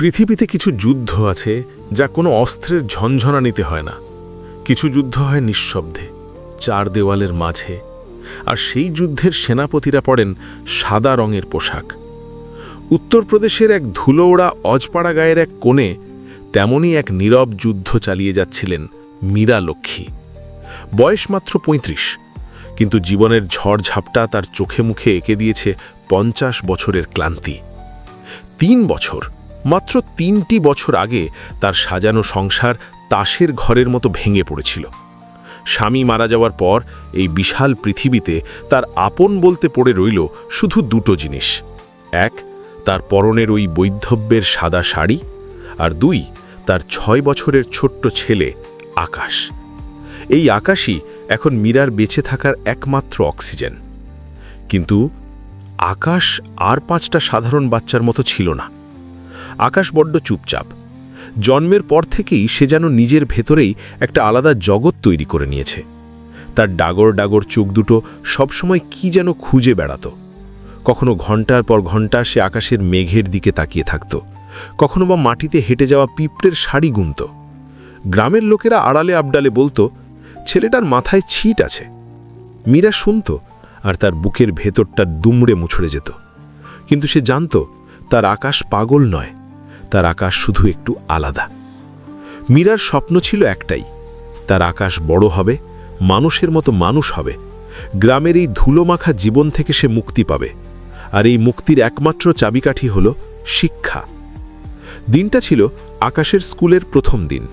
পৃথিবীতে কিছু যুদ্ধ আছে যা কোনো অস্ত্রের ঝনঝনা নিতে হয় না। কিছু যুদ্ধ হয় নিঃশব্দে, চার দেওয়ালের মাঝে, আর সেই যুদ্ধের সেনাপতিরা পড়েন সাদা রঙের পোশাক। উত্তরপ্রদেশের এক ধুলোওড়া অজপাড়া গায়ের এক কোণে তেমনই এক নীরব যুদ্ধ চালিয়ে যাচ্ছিলেন মীরা লক্ষ্মী। বয়স মাত্র ৩৫ কিন্তু জীবনের ঝড়ঝাপটা তার চোখে মুখে এঁকে দিয়েছে পঞ্চাশ বছরের ক্লান্তি। তিন বছর মাত্র তিনটি বছর আগে তার সাজানো সংসার তাসের ঘরের মতো ভেঙে পড়েছিল। স্বামী মারা যাওয়ার পর এই বিশাল পৃথিবীতে তার আপন বলতে পড়ে রইল শুধু দুটো জিনিস। এক, তার পরনের ওই বৈধব্যের সাদা শাড়ি আর দুই, তার ছয় বছরের ছোট্ট ছেলে আকাশ। এই আকাশই এখন মীরার বেঁচে থাকার একমাত্র অক্সিজেন। কিন্তু আকাশ আর পাঁচটা সাধারণ বাচ্চার মতো ছিল না। আকাশ বড্ড চুপচাপ। জন্মের পর থেকেই সে যেন নিজের ভেতরেই একটা আলাদা জগৎ তৈরি করে নিয়েছে। তার ডাগর ডাগর চোখ দুটো সবসময় কি যেন খুঁজে বেড়াত। কখনো ঘণ্টার পর ঘণ্টা সে আকাশের মেঘের দিকে তাকিয়ে থাকত। কখনো বা মাটিতে হেঁটে যাওয়া পিঁপড়ের শাড়ি গুনত। গ্রামের লোকেরা আড়ালে আবডালে বলতো, ছেলেটার মাথায় ছিট আছে। মীরা শুনত আর তার বুকের ভেতরটা দুমড়ে মুছড়ে যেত। কিন্তু সে জানত, তার আকাশ পাগল নয়। তার আকাশ শুধু একটু আলাদা। মীরার স্বপ্ন ছিল একটাই, তার আকাশ বড় হবে, মানুষের মতো মানুষ হবে। গ্রামের এই ধুলোমাখা জীবন থেকে সে মুক্তি পাবে। আর এই মুক্তির একমাত্র চাবিকাঠি হল শিক্ষা। দিনটা ছিল আকাশের স্কুলের প্রথম দিন।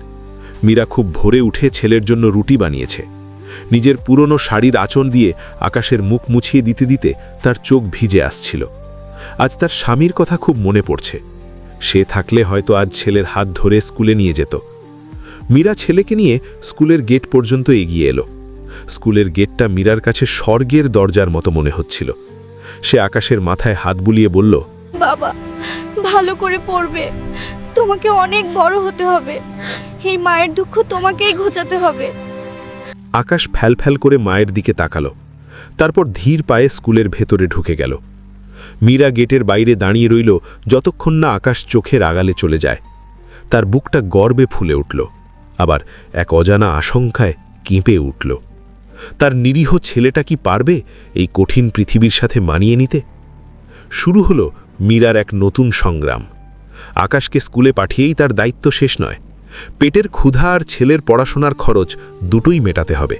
মীরা খুব ভোরে উঠে ছেলের জন্য রুটি বানিয়েছে। নিজের পুরনো শাড়ির আচন দিয়ে আকাশের মুখ মুছিয়ে দিতে দিতে তার চোখ ভিজে আসছিল। আজ তার স্বামীর কথা খুব মনে পড়ছে। সে থাকলে হয়তো আজ ছেলের হাত ধরে স্কুলে নিয়ে যেত। মীরা ছেলেকে নিয়ে স্কুলের গেট পর্যন্ত এগিয়ে এলো। স্কুলের গেটটা মীরার কাছে স্বর্গের দরজার মতো মনে হচ্ছিল। সে আকাশের মাথায় হাত বুলিয়ে বলল বাবা ভালো করে পড়বে। তোমাকে অনেক বড় হতে হবে। এই মায়ের দুঃখ তোমাকেই ঘোচাতে হবে। আকাশ ফ্যালফ্যাল করে মায়ের দিকে তাকালো। তারপর ধীর পায়ে স্কুলের ভেতরে ঢুকে গেল। মীরা গেটের বাইরে দাঁড়িয়ে রইল, যতক্ষণ না আকাশ চোখের আগালে চলে যায়। তার বুকটা গর্বে ফুলে উঠল, আবার এক অজানা আশঙ্কায় কেঁপে উঠল। তার নিরীহ ছেলেটা কি পারবে এই কঠিন পৃথিবীর সাথে মানিয়ে নিতে? শুরু হলো মীরার এক নতুন সংগ্রাম। আকাশকে স্কুলে পাঠিয়েই তার দায়িত্ব শেষ নয়। পেটের ক্ষুধা আর ছেলের পড়াশোনার খরচ দুটোই মেটাতে হবে।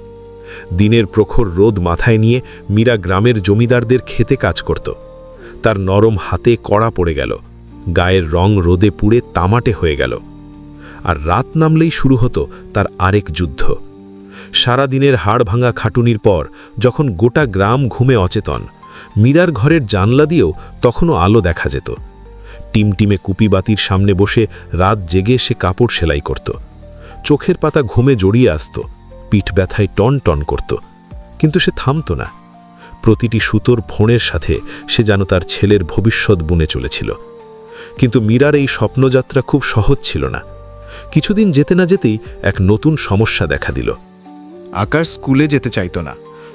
দিনের প্রখর রোদ মাথায় নিয়ে মীরা গ্রামের জমিদারদের খেতে কাজ করত। তার নরম হাতে কড়া পড়ে গেল। গায়ের রং রোদে পুড়ে তামাটে হয়ে গেল। আর রাত নামলেই শুরু হতো তার আরেক যুদ্ধ। সারা দিনের হাড় ভাঙা খাটুনির পর যখন গোটা গ্রাম ঘুমে অচেতন, মীরার ঘরের জানলা দিয়েও তখনও আলো দেখা যেত। টিমটিমে কুপিবাতির সামনে বসে রাত জেগে সে কাপড় সেলাই করত। চোখের পাতা ঘুমে জড়িয়ে আসত। পিঠ ব্যথায় টন টন করত। কিন্তু সে থামত না। প্রতিটি সুতোর ফোঁড়ের সাথে সে যেন তার ছেলের ভবিষ্যৎ বুনে চলেছিল। কিন্তু মীরার এই স্বপ্নযাত্রা খুব সহজ ছিল না। কিছুদিন যেতে না যেতেই এক নতুন সমস্যা দেখা দিল। আকাশ স্কুলে যেতে চাইত না।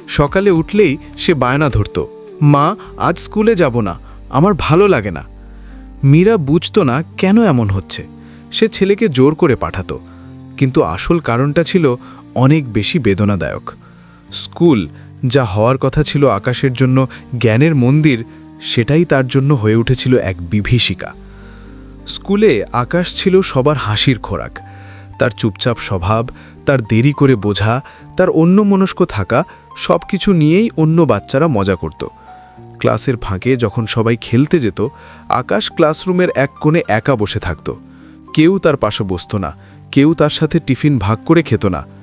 সকালে উঠলেই সে বায়না ধরত, মা, আজ স্কুলে যাব না, আমার ভালো লাগে না। মীরা বুঝতো না কেন এমন হচ্ছে। সে ছেলেকে জোর করে পাঠাতো, কিন্তু আসল কারণটা ছিল অনেক বেশি বেদনাদায়ক। স্কুল যা হওয়ার কথা ছিল আকাশের জন্য, জ্ঞানের মন্দির, সেটাই তার জন্য হয়ে উঠেছিল এক বিভীষিকা। স্কুলে আকাশ ছিল সবার হাসির খোরাক। তার চুপচাপ স্বভাব, তার দেরি করে বোঝা, তার অন্যমনস্ক থাকা সব কিছু নিয়েই অন্য বাচ্চারা মজা করত। ক্লাসের ফাঁকে যখন সবাই খেলতে যেত, আকাশ ক্লাসরুমের এক কোণে একা বসে থাকত। কেউ তার পাশে বসত না, কেউ তার সাথে টিফিন ভাগ করে খেত না।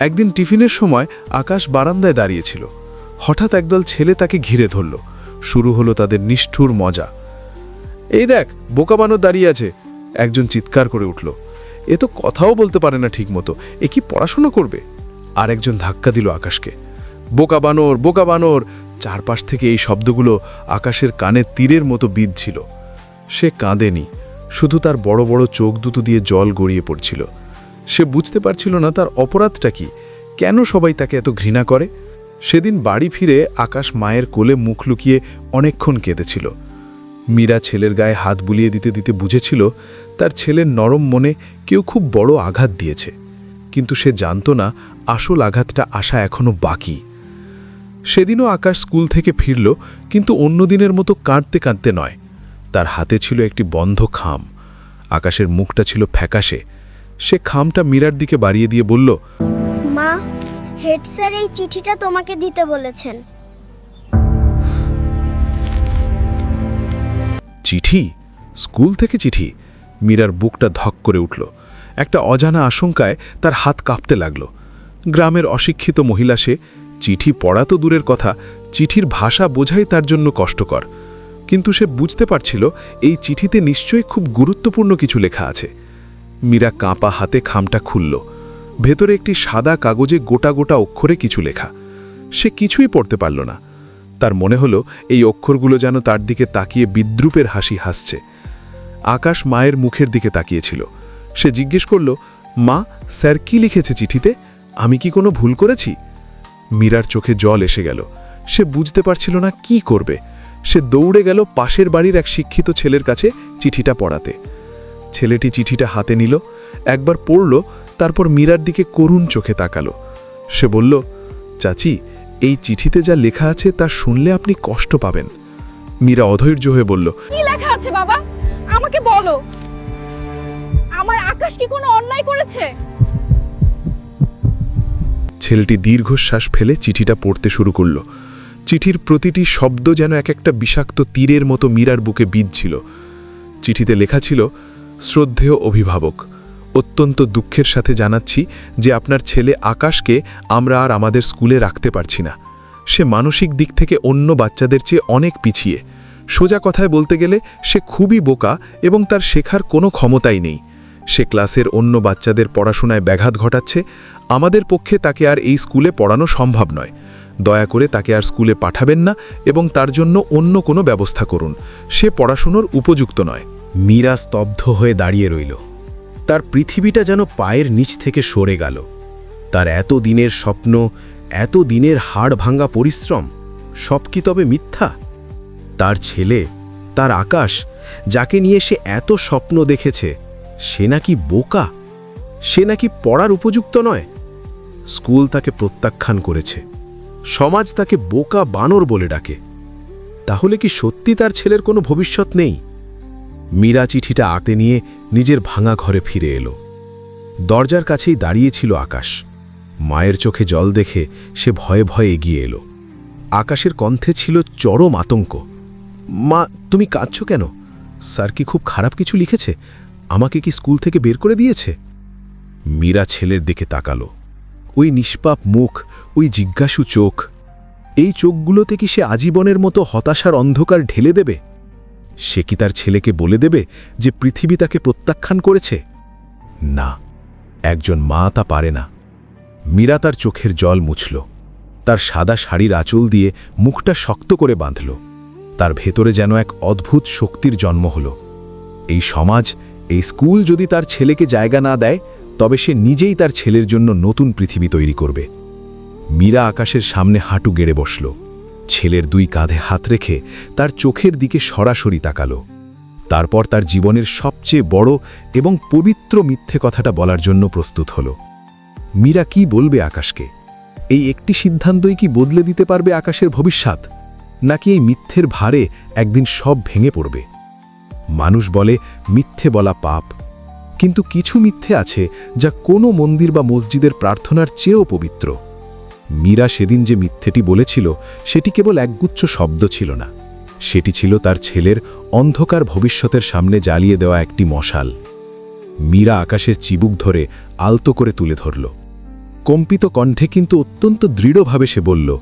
একদিন টিফিনের সময় আকাশ বারান্দায় দাঁড়িয়েছিল। হঠাৎ একদল ছেলে তাকে ঘিরে ধরল। শুরু হলো তাদের নিষ্ঠুর মজা। এই দেখ, বোকা বানর দাঁড়িয়ে আছে। একজন চিৎকার করে উঠল। এ তো কথাও বলতে পারে না ঠিকমতো। এ কি পড়াশোনা করবে? আর একজন ধাক্কা দিল আকাশকে। বোকা বানর বোকা বানর! চারপাশ থেকে এই শব্দগুলো আকাশের কানে তীরের মতো বিঁধছিল সে কাঁদেনি। শুধু তার বড় বড় চোখ দুটো দিয়ে জল গড়িয়ে পড়ছিল। সে বুঝতে পারছিল না তার অপরাধটা কি। কেন সবাই তাকে এত ঘৃণা করে? সেদিন বাড়ি ফিরে আকাশ মায়ের কোলে মুখ লুকিয়ে অনেকক্ষণ কেঁদেছিল। মীরা ছেলের গায়ে হাত বুলিয়ে দিতে দিতে বুঝেছিল তার ছেলের নরম মনে কেউ খুব বড় আঘাত দিয়েছে। কিন্তু সে জানত না আসল আঘাতটা আসা এখনও বাকি। সেদিনও আকাশ স্কুল থেকে ফিরল, কিন্তু অন্য দিনের মতো কাঁদতে কাঁদতে নয়। তার হাতে ছিল একটি বন্ধ খাম। আকাশের মুখটা ছিল ফ্যাকাশে। সে খামটা মীরার দিকে বাড়িয়ে দিয়ে বলল মা হেড স্যার এই চিঠিটা তোমাকে দিতে বলেছেন। চিঠি? স্কুল থেকে চিঠি? মীরার বুকটা ধক করে উঠল। একটা অজানা আশঙ্কায় তার হাত কাঁপতে লাগল। গ্রামের অশিক্ষিত মহিলা সে চিঠি পড়া তো দূরের কথা চিঠির ভাষা বোঝাই তার জন্য কষ্টকর। কিন্তু সে বুঝতে পারছিল এই চিঠিতে নিশ্চয়ই খুব গুরুত্বপূর্ণ কিছু লেখা আছে। মীরা কাঁপা হাতে খামটা খুলল। ভেতরে একটি সাদা কাগজে গোটা গোটা অক্ষরে কিছু লেখা। সে কিছুই পড়তে পারল না। তার মনে হলো এই অক্ষরগুলো যেন তার দিকে তাকিয়ে বিদ্রুপের হাসি হাসছে। আকাশ মায়ের মুখের দিকে তাকিয়েছিল। সে জিজ্ঞেস করল, মা, স্যার কি লিখেছে চিঠিতে? আমি কি কোনো ভুল করেছি? মীরার চোখে জল এসে গেল। সে বুঝতে পারছিল না কি করবে। সে দৌড়ে গেল পাশের বাড়ির এক শিক্ষিত ছেলের কাছে চিঠিটা পড়াতে। ছেলেটি চিঠিটা হাতে নিল একবার পড়ল তারপর মীরার দিকে করুণ চোখে তাকালো। সে বলল চাচি এই চিঠিতে যা লেখা আছে তা শুনলে আপনি কষ্ট পাবেন। মীরা অধৈর্য হয়ে বলল কি লেখা আছে বাবা? আমাকে বলো। আমার আকাশ কি কোনো অন্যায় করেছে? ছেলেটি দীর্ঘশ্বাস ফেলে চিঠিটা পড়তে শুরু করল। চিঠির প্রতিটি শব্দ যেন এক একটা বিষাক্ত তীরের মতো মীরার বুকে বিঁধছিল। চিঠিতে লেখা ছিল শ্রদ্ধেয় অভিভাবক, অত্যন্ত দুঃখের সাথে জানাচ্ছি যে আপনার ছেলে আকাশকে আমরা আর আমাদের স্কুলে রাখতে পারছি না। সে মানসিক দিক থেকে অন্য বাচ্চাদের চেয়ে অনেক পিছিয়ে। সোজা কথায় বলতে গেলে, সে খুবই বোকা এবং তার শেখার কোনো ক্ষমতাই নেই। সে ক্লাসের অন্য বাচ্চাদের পড়াশোনায় ব্যাঘাত ঘটাচ্ছে। আমাদের পক্ষে তাকে আর এই স্কুলে পড়ানো সম্ভব নয়। দয়া করে তাকে আর স্কুলে পাঠাবেন না এবং তার জন্য অন্য কোনো ব্যবস্থা করুন। সে পড়াশুনোর উপযুক্ত নয়। মীরা স্তব্ধ হয়ে দাঁড়িয়ে রইল। তার পৃথিবীটা যেন পায়ের নিচ থেকে সরে গেল। তার এত দিনের স্বপ্ন, এত দিনের হাড় ভাঙা পরিশ্রম, সব কি তবে মিথ্যা? তার ছেলে, তার আকাশ, যাকে নিয়ে সে এত স্বপ্ন দেখেছে, সে নাকি বোকা? সে নাকি পড়ার উপযুক্ত নয়? স্কুল তাকে প্রত্যাখ্যান করেছে, সমাজ তাকে বোকা বানর বলে ডাকে। তাহলে কি সত্যি তার ছেলের কোনো ভবিষ্যৎ নেই? মীরা চিঠিটা আতে নিয়ে নিজের ভাঙা ঘরে ফিরে এলো। দরজার কাছেই দাঁড়িয়েছিল আকাশ। মায়ের চোখে জল দেখে সে ভয়ে ভয়ে এগিয়ে এলো। আকাশের কণ্ঠে ছিল চরম আতঙ্ক। মা, তুমি কাঁদছ কেন? স্যার কি খুব খারাপ কিছু লিখেছে? আমাকে কি স্কুল থেকে বের করে দিয়েছে? মীরা ছেলের দিকে তাকালো। ওই নিষ্পাপ মুখ, ওই জিজ্ঞাসু চোখ, এই চোখগুলোতে কি সে আজীবনের মতো হতাশার অন্ধকার ঢেলে দেবে? সে কি তার ছেলেকে বলে দেবে যে পৃথিবী তাকে প্রত্যাখ্যান করেছে? না, একজন মা তা পারে না। মীরা তার চোখের জল মুছল। তার সাদা শাড়ির আঁচল দিয়ে মুখটা শক্ত করে বাঁধল। তার ভেতরে যেন এক অদ্ভুত শক্তির জন্ম হল। এই সমাজ, এই স্কুল যদি তার ছেলেকে জায়গা না দেয়, তবে সে নিজেই তার ছেলের জন্য নতুন পৃথিবী তৈরি করবে। মীরা আকাশের সামনে হাঁটু গেড়ে বসল। ছেলের দুই কাঁধে হাত রেখে তার চোখের দিকে সরাসরি তাকালো। তারপর তার জীবনের সবচেয়ে বড় এবং পবিত্র মিথ্যে কথাটা বলার জন্য প্রস্তুত হল। মীরা কি বলবে আকাশকে? এই একটি সিদ্ধান্তই কি বদলে দিতে পারবে আকাশের ভবিষ্যৎ? নাকি এই মিথ্যের ভারে একদিন সব ভেঙে পড়বে? মানুষ বলে, মিথ্যে বলা পাপ। কিন্তু কিছু মিথ্যে আছে যা কোনো মন্দির বা মসজিদের প্রার্থনার চেয়েও পবিত্র। মীরা সেদিন যে মিথ্যেটি বলেছিল, সেটি কেবল একগুচ্ছ শব্দ ছিল না। সেটি ছিল তার ছেলের অন্ধকার ভবিষ্যতের সামনে জ্বালিয়ে দেওয়া একটি মশাল। মীরা আকাশের চিবুক ধরে আলতো করে তুলে ধরল। কম্পিত কণ্ঠে কিন্তু অত্যন্ত দৃঢ়ভাবে সে বলল,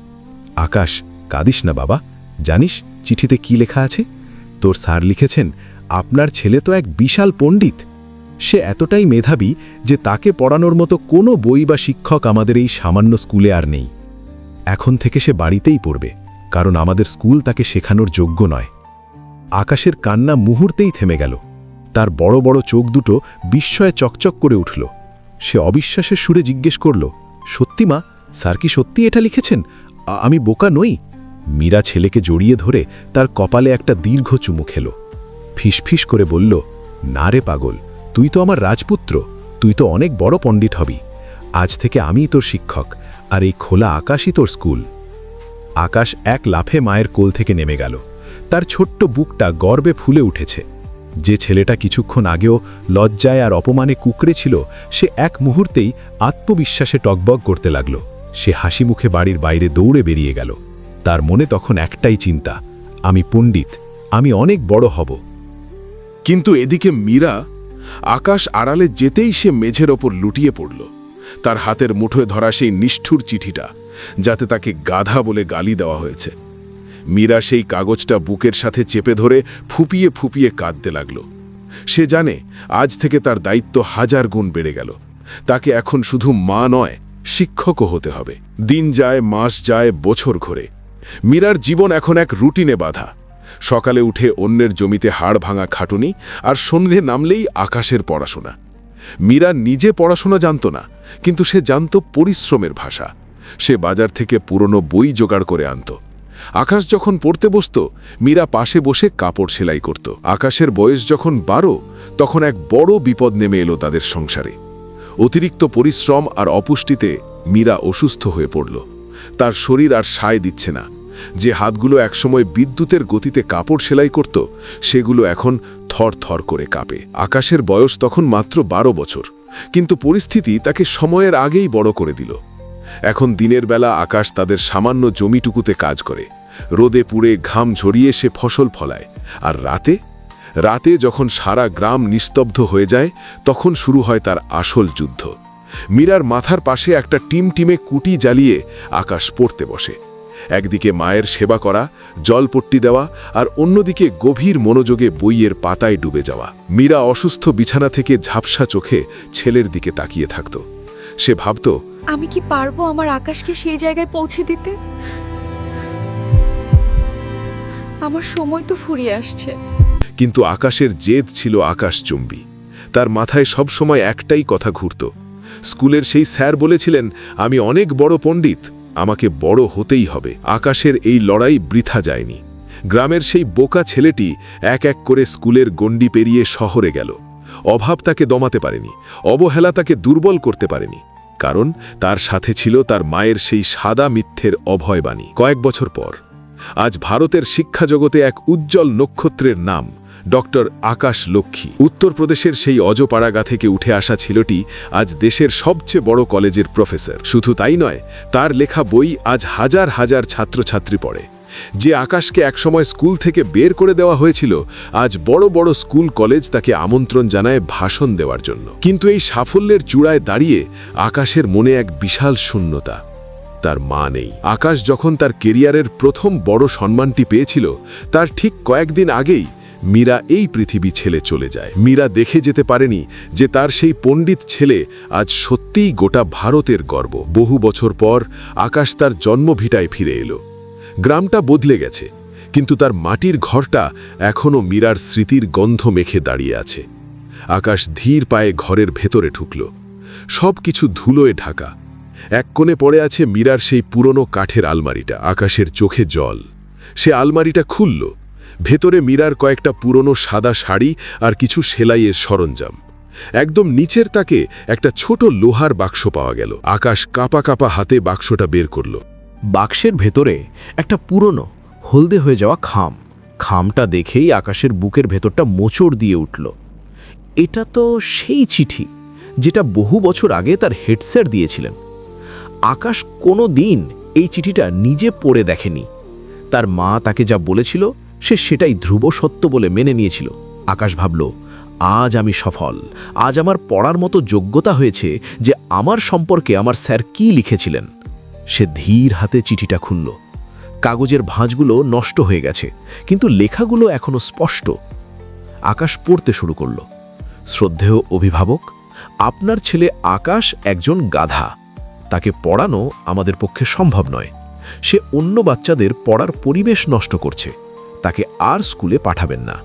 আকাশ, কাঁদিস না বাবা। জানিস চিঠিতে কি লেখা আছে? তোর স্যার লিখেছেন, আপনার ছেলে তো এক বিশাল পণ্ডিত। সে এতটাই মেধাবী যে তাকে পড়ানোর মতো কোনো বই বা শিক্ষক আমাদের এই সামান্য স্কুলে আর নেই। এখন থেকে সে বাড়িতেই পড়বে, কারণ আমাদের স্কুল তাকে শেখানোর যোগ্য নয়। আকাশের কান্না মুহূর্তেই থেমে গেল। তার বড় বড় চোখ দুটো বিস্ময়ে চকচক করে উঠল। সে অবিশ্বাসের সুরে জিজ্ঞেস করল, সত্যি মা, স্যার কি সত্যি এটা লিখেছেন? আমি বোকা নই? মীরা ছেলেকে জড়িয়ে ধরে তার কপালে একটা দীর্ঘ চুমু খেলো। ফিসফিস করে বলল, না রে পাগল তুই তো আমার রাজপুত্র, তুই তো অনেক বড় পণ্ডিত হবি। আজ থেকে আমিই তোর শিক্ষক, আর এই খোলা আকাশই তোর স্কুল। আকাশ এক লাফে মায়ের কোল থেকে নেমে গেল। তার ছোট্ট বুকটা গর্বে ফুলে উঠেছে। যে ছেলেটা কিছুক্ষণ আগেও লজ্জায় আর অপমানে কুকড়ে ছিল, সে এক মুহূর্তেই আত্মবিশ্বাসে টকবক করতে লাগল। সে হাসি মুখে বাড়ির বাইরে দৌড়ে বেরিয়ে গেল। তার মনে তখন একটাই চিন্তা, আমি পণ্ডিত, আমি অনেক বড় হব। কিন্তু এদিকে মীরা আকাশ আড়ালে যেতেই সে মেঝের ওপর লুটিয়ে পড়ল। তার হাতের মুঠোয় ধরা সেই নিষ্ঠুর চিঠিটা, যাতে তাকে গাধা বলে গালি দেওয়া হয়েছে। মীরা সেই কাগজটা বুকের সাথে চেপে ধরে ফুপিয়ে ফুপিয়ে কাঁদতে লাগল। সে জানে, আজ থেকে তার দায়িত্ব হাজার গুণ বেড়ে গেল। তাকে এখন শুধু মা নয়, শিক্ষকও হতে হবে। দিন যায়, মাস যায়, বছর ঘোরে। মীরার জীবন এখন এক রুটিনে বাধা। সকালে উঠে অন্যের জমিতে হাড় ভাঙা খাটুনি আর সন্ধে নামলেই আকাশের পড়াশোনা। মীরা নিজে পড়াশোনা জানত না, কিন্তু সে জানত পরিশ্রমের ভাষা। সে বাজার থেকে পুরনো বই জোগাড় করে আনত। আকাশ যখন পড়তে বসত, মীরা পাশে বসে কাপড় সেলাই করত। আকাশের বয়স যখন বারো, তখন এক বড় বিপদ নেমে এলো তাদের সংসারে। অতিরিক্ত পরিশ্রম আর অপুষ্টিতে মীরা অসুস্থ হয়ে পড়ল। তার শরীর আর সায় দিচ্ছে না। যে হাতগুলো একসময় বিদ্যুতের গতিতে কাপড় সেলাই করত, সেগুলো এখন থর থর করে কাঁপে। আকাশের বয়স তখন মাত্র বারো বছর, কিন্তু পরিস্থিতি তাকে সময়ের আগেই বড় করে দিল। এখন দিনের বেলা আকাশ তাদের সামান্য জমিটুকুতে কাজ করে। রোদে পুড়ে ঘাম ঝরিয়ে সে ফসল ফলায়, আর রাতে? রাতে যখন সারা গ্রাম নিস্তব্ধ হয়ে যায়, তখন শুরু হয় তার আসল যুদ্ধ। মীরার মাথার পাশে একটা টিম টিমে কুটি জ্বালিয়ে আকাশ পড়তে বসে। একদিকে মায়ের সেবা করা জলপট্টি দেওয়া আর অন্যদিকে গভীর মনোযোগে বইয়ের পাতায় ডুবে যাওয়া। মীরা অসুস্থ বিছানা থেকে ঝাপসা চোখে ছেলের দিকে তাকিয়ে থাকত। সে ভাবত আমি কি পারব আমার আকাশকে সেই জায়গায় পৌঁছে দিতে? আমার সময় তো ফুরিয়ে আসছে। কিন্তু আকাশের জেদ ছিল আকাশচুম্বী। তার মাথায় সবসময় একটাই কথা ঘুরত। স্কুলের সেই স্যার বলেছিলেন আমি অনেক বড় পণ্ডিত আমাকে বড় হতেই হবে। আকাশের এই লড়াই বৃথা যায়নি। গ্রামের সেই বোকা ছেলেটি এক এক করে স্কুলের গণ্ডি পেরিয়ে শহরে গেল। অভাব তাকে দমাতে পারেনি, অবহেলা তাকে দুর্বল করতে পারেনি, কারণ তার সাথে ছিল তার মায়ের সেই সাদা মিথ্যের অভয়বাণী। কয়েক বছর পর, আজ ভারতের শিক্ষা জগতে এক উজ্জ্বল নক্ষত্রের নাম ডক্টর আকাশ লক্ষ্মী। উত্তরপ্রদেশের সেই অজপাড়াগা থেকে উঠে আসা ছেলেটি আজ দেশের সবচেয়ে বড় কলেজের প্রফেসর। শুধু তাই নয়, তার লেখা বই আজ হাজার হাজার ছাত্রছাত্রী পড়ে। যে আকাশকে একসময় স্কুল থেকে বের করে দেওয়া হয়েছিল, আজ বড় বড় স্কুল কলেজ তাকে আমন্ত্রণ জানায় ভাষণ দেওয়ার জন্য। কিন্তু এই সাফল্যের চূড়ায় দাঁড়িয়ে আকাশের মনে এক বিশাল শূন্যতা। তার মা নেই। আকাশ যখন তার কেরিয়ারের প্রথম বড় সম্মানটি পেয়েছিল, তার ঠিক কয়েকদিন আগেই মীরা এই পৃথিবী ছেলে চলে যায়। মীরা দেখে যেতে পারেনি যে তার সেই পণ্ডিত ছেলে আজ সত্যিই গোটা ভারতের গর্ব। বহু বছর পর আকাশ তার জন্মভিটায় ফিরে এলো। গ্রামটা বদলে গেছে, কিন্তু তার মাটির ঘরটা এখনও মীরার স্মৃতির গন্ধ মেখে দাঁড়িয়ে আছে। আকাশ ধীর পায়ে ঘরের ভেতরে ঢুকল। সব কিছু ধুলোয় ঢাকা। এক কোণে পড়ে আছে মীরার সেই পুরনো কাঠের আলমারিটা। আকাশের চোখে জল। সে আলমারিটা খুলল। ভেতরে মীরার কয়েকটা পুরনো সাদা শাড়ি আর কিছু সেলাইয়ের সরঞ্জাম। একদম নিচের তাকে একটা ছোট লোহার বাক্স পাওয়া গেল। আকাশ কাপা কাপা হাতে বাক্সটা বের করল। বাক্সের ভেতরে একটা পুরনো, হলদে হয়ে যাওয়া খাম। খামটা দেখেই আকাশের বুকের ভেতরটা মোচড় দিয়ে উঠল। এটা তো সেই চিঠি যেটা বহু বছর আগে তার হেডস্যার দিয়েছিলেন। আকাশ কোনো দিন এই চিঠিটা নিজে পড়ে দেখেনি। তার মা তাকে যা বলেছিল সে সেটাই ধ্রুব সত্য বলে মেনে নিয়েছিল। আকাশ ভাবল, আজ আমি সফল। আজ আমার পড়ার মতো যোগ্যতা হয়েছে যে আমার সম্পর্কে আমার স্যার কি লিখেছিলেন? সে ধীর হাতে চিঠিটা খুলল। কাগজের ভাঁজগুলো নষ্ট হয়ে গেছে, কিন্তু লেখাগুলো এখনও স্পষ্ট। আকাশ পড়তে শুরু করল। শ্রদ্ধেয় অভিভাবক, আপনার ছেলে আকাশ একজন গাধা। তাকে পড়ানো আমাদের পক্ষে সম্ভব নয়। সে অন্য বাচ্চাদের পড়ার পরিবেশ নষ্ট করছে। তাকে আর স্কুলে পাঠাবেন না।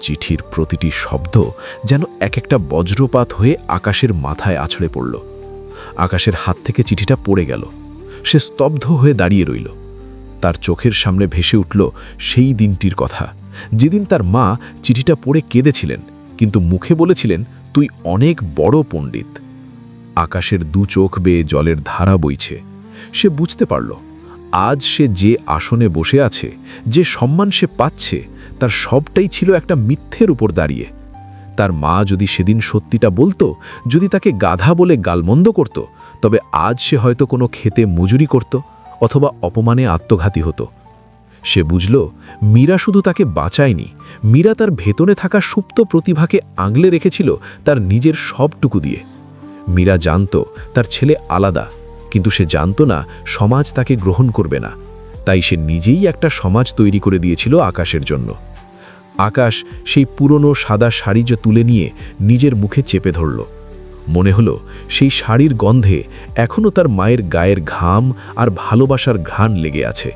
চিঠির প্রতিটি শব্দ যেন এক একটা বজ্রপাত হয়ে আকাশের মাথায় আছড়ে পড়ল। আকাশের হাত থেকে চিঠিটা পড়ে গেল। সে স্তব্ধ হয়ে দাঁড়িয়ে রইল। তার চোখের সামনে ভেসে উঠল সেই দিনটির কথা। যেদিন তার মা চিঠিটা পড়ে কেঁদেছিলেন, কিন্তু মুখে বলেছিলেন, তুই অনেক বড় পণ্ডিত। আকাশের দু চোখ বেয়ে জলের ধারা বইছে। সে বুঝতে পারল আজ সে যে আসনে বসে আছে, যে সম্মান সে পাচ্ছে, তার সবটাই ছিল একটা মিথ্যের উপর দাঁড়িয়ে। তার মা যদি সেদিন সত্যিটা বলতো, যদি তাকে গাধা বলে গালমন্দ করত, তবে আজ সে হয়তো কোনো খেতে মজুরি করত অথবা অপমানে আত্মঘাতী হতো। সে বুঝল, মীরা শুধু তাকে বাঁচায়নি, মীরা তার ভেতরে থাকা সুপ্ত প্রতিভাকে আগলে রেখেছিল তার নিজের সবটুকু দিয়ে। মীরা জানত, তার ছেলে আলাদা কিন্তু সে জানত না, সমাজ তাকে গ্রহণ করবে না। তাই সে নিজেই একটা সমাজ তৈরি করে দিয়েছিল আকাশের জন্য। আকাশ সেই পুরনো সাদা শাড়ি যে তুলে নিয়ে নিজের মুখে চেপে ধরল। মনে হলো সেই শাড়ির গন্ধে এখনও তার মায়ের গায়ের ঘাম আর ভালোবাসার ঘ্রাণ লেগে আছে।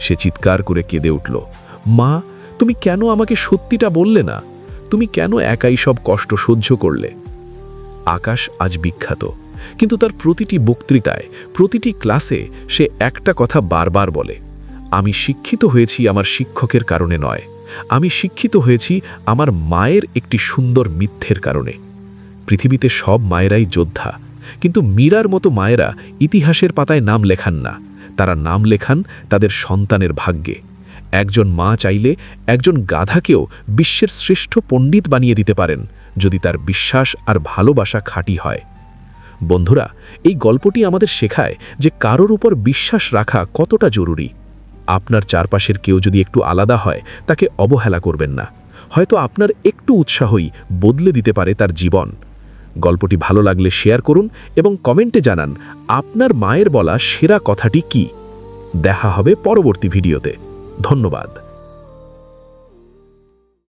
সে চিৎকার করে কেঁদে উঠল, মা, তুমি কেন আমাকে সত্যিটা বললে না? তুমি কেন একাই সব কষ্ট সহ্য করলে? আকাশ আজ বিখ্যাত। কিন্তু তার প্রতিটি বক্তৃতায়, প্রতিটি ক্লাসে সে একটা কথা বারবার বলে, আমি শিক্ষিত হয়েছি আমার শিক্ষকের কারণে নয়। আমি শিক্ষিত হয়েছি আমার মায়ের একটি সুন্দর মিথ্যের কারণে। পৃথিবীতে সব মায়েরাই যোদ্ধা, কিন্তু মীরার মতো মায়েরা ইতিহাসের পাতায় নাম লেখান না। তারা নাম লেখান তাদের সন্তানের ভাগ্যে। একজন মা চাইলে একজন গাধাকেও বিশ্বের শ্রেষ্ঠ পণ্ডিত বানিয়ে দিতে পারেন, যদি তার বিশ্বাস আর ভালোবাসা খাঁটি হয়। বন্ধুরা, এই গল্পটি আমাদের শেখায় যে কারোর উপর বিশ্বাস রাখা কতটা জরুরি। আপনার চারপাশের কেউ যদি একটু আলাদা হয়, তাকে অবহেলা করবেন না। হয়তো আপনার একটু উৎসাহই বদলে দিতে পারে তার জীবন। গল্পটি ভালো লাগলে শেয়ার করুন এবং কমেন্টে জানান, আপনার মায়ের বলা সেরা কথাটি কি? দেখা হবে পরবর্তী ভিডিওতে। ধন্যবাদ।